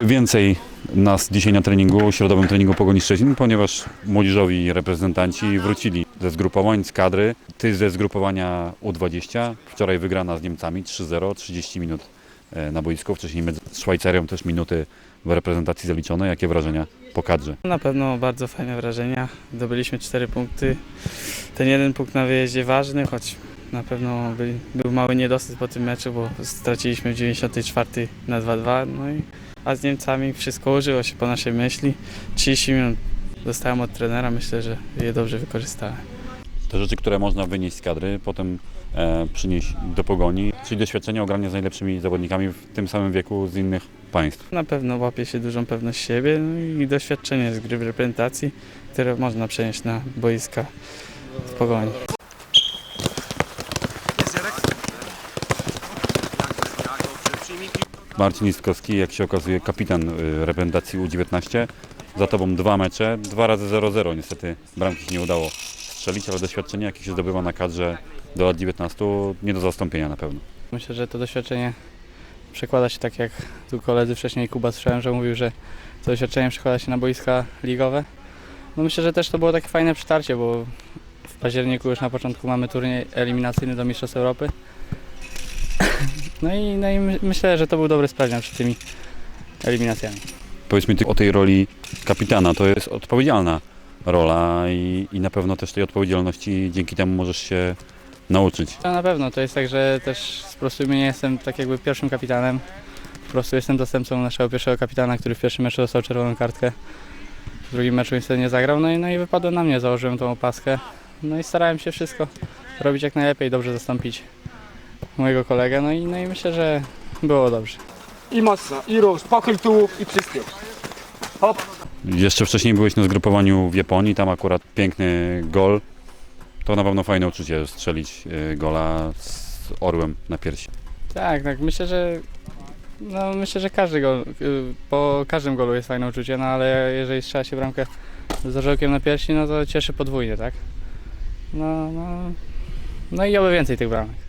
Więcej nas dzisiaj na treningu, środowym treningu Pogoni Szczecin, ponieważ młodzieżowi reprezentanci wrócili ze zgrupowań, z kadry. Ty ze zgrupowania U20, wczoraj wygrana z Niemcami 3-0, 30 minut e, na boisku, wcześniej z Szwajcarią też minuty w reprezentacji zaliczone. Jakie wrażenia po kadrze? Na pewno bardzo fajne wrażenia. Zdobyliśmy 4 punkty. Ten jeden punkt na wyjeździe ważny, choć na pewno byli, był mały niedosyt po tym meczu, bo straciliśmy w 94 na 2-2. No i, a z Niemcami wszystko użyło się po naszej myśli. 30 minut dostałem od trenera, myślę, że je dobrze wykorzystałem. Te rzeczy, które można wynieść z kadry, potem e, przynieść do pogoni, czyli doświadczenie o graniu z najlepszymi zawodnikami w tym samym wieku z innych państw. Na pewno łapie się dużą pewność siebie no i doświadczenie z gry w reprezentacji, które można przenieść na boiska w pogoni. Marcin Istkowski, jak się okazuje, kapitan y, reprezentacji U19. Za tobą dwa mecze, dwa razy 0-0. Niestety bramki się nie udało strzelić, ale doświadczenie, jakie się zdobywa na kadrze do lat 19, nie do zastąpienia na pewno. Myślę, że to doświadczenie przekłada się tak jak tu koledzy wcześniej Kuba słyszałem, że mówił, że to doświadczenie przekłada się na boiska ligowe. No myślę, że też to było takie fajne przytarcie, bo w październiku już na początku mamy turniej eliminacyjny do Mistrzostw Europy. No i, no i my- myślę, że to był dobry sprawdzian przed tymi eliminacjami. Powiedz mi ty o tej roli kapitana, to jest odpowiedzialna rola i, i na pewno też tej odpowiedzialności dzięki temu możesz się nauczyć. No na pewno, to jest tak, że też sprostujmy nie jestem tak jakby pierwszym kapitanem. Po prostu jestem zastępcą naszego pierwszego kapitana, który w pierwszym meczu dostał czerwoną kartkę. W drugim meczu niestety nie zagrał, no i, no i wypadło na mnie, założyłem tą opaskę. No i starałem się wszystko robić jak najlepiej, dobrze zastąpić mojego kolegę, no i, no i myślę, że było dobrze. I mocno, i róż, pochyl tułów i przyspiesz. Hop. Jeszcze wcześniej byłeś na zgrupowaniu w Japonii, tam akurat piękny gol. To na pewno fajne uczucie strzelić y, gola z orłem na piersi. Tak, tak, myślę, że no myślę, że każdy gol, y, po każdym golu jest fajne uczucie, no ale jeżeli strzela się bramkę z orzełkiem na piersi, no to cieszy podwójnie, tak? No, no, no i oby więcej tych bramek.